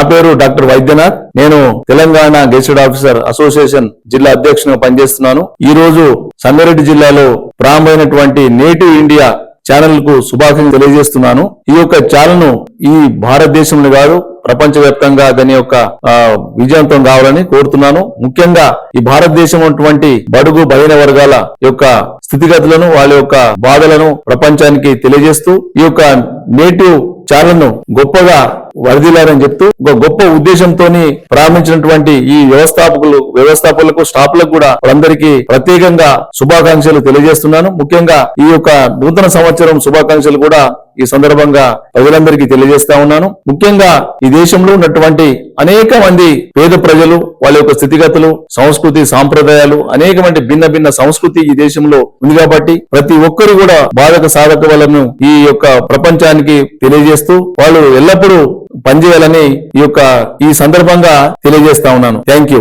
నా పేరు డాక్టర్ వైద్యనాథ్. నేను తెలంగాణ గెజిటెడ్ ఆఫీసర్ అసోసియేషన్ జిల్లా అధ్యక్షునిగా పనిచేస్తున్నాను. ఈ రోజు సంగారెడ్డి జిల్లాలో ప్రారంభమైనటువంటి నేటివ్ ఇండియా ఛానల్కు శుభాకాంక్షలు తెలియజేస్తున్నాను. ఈ యొక్క ఛానల్ను ఈ భారతదేశంలో కాదు ప్రపంచవ్యాప్తంగా దాని యొక్క విజయవంతం కావాలని కోరుతున్నాను. ముఖ్యంగా ఈ భారతదేశం ఉన్నటువంటి బడుగు బలహీన వర్గాల యొక్క స్థితిగతులను వాళ్ళ యొక్క బాధలను ప్రపంచానికి తెలియజేస్తూ ఈ యొక్క నేటివ్ ఛానల్ గొప్పగా వరదిలారని చెప్తూ ఒక గొప్ప ఉద్దేశంతో ప్రారంభించినటువంటి ఈ వ్యవస్థాపకులు వ్యవస్థాపకులకు స్టాఫ్లకు కూడా వాళ్ళందరికీ ప్రత్యేకంగా శుభాకాంక్షలు తెలియజేస్తున్నాను. ముఖ్యంగా ఈ యొక్క నూతన సంవత్సరం శుభాకాంక్షలు కూడా ఈ సందర్భంగా ప్రజలందరికీ తెలియజేస్తా ఉన్నాను. ముఖ్యంగా ఈ దేశంలో ఉన్నటువంటి అనేక మంది పేద ప్రజలు వాళ్ళ యొక్క స్థితిగతులు సంస్కృతి సాంప్రదాయాలు అనేక మంది భిన్న భిన్న సంస్కృతి ఈ దేశంలో ఉంది కాబట్టి ప్రతి ఒక్కరు కూడా బాధక సాధక వలను ఈ యొక్క ప్రపంచానికి తెలియజేస్తూ వాళ్ళు ఎల్లప్పుడూ పనిచేయాలని ఈ యొక్క ఈ సందర్భంగా తెలియజేస్తా ఉన్నాను. Thank you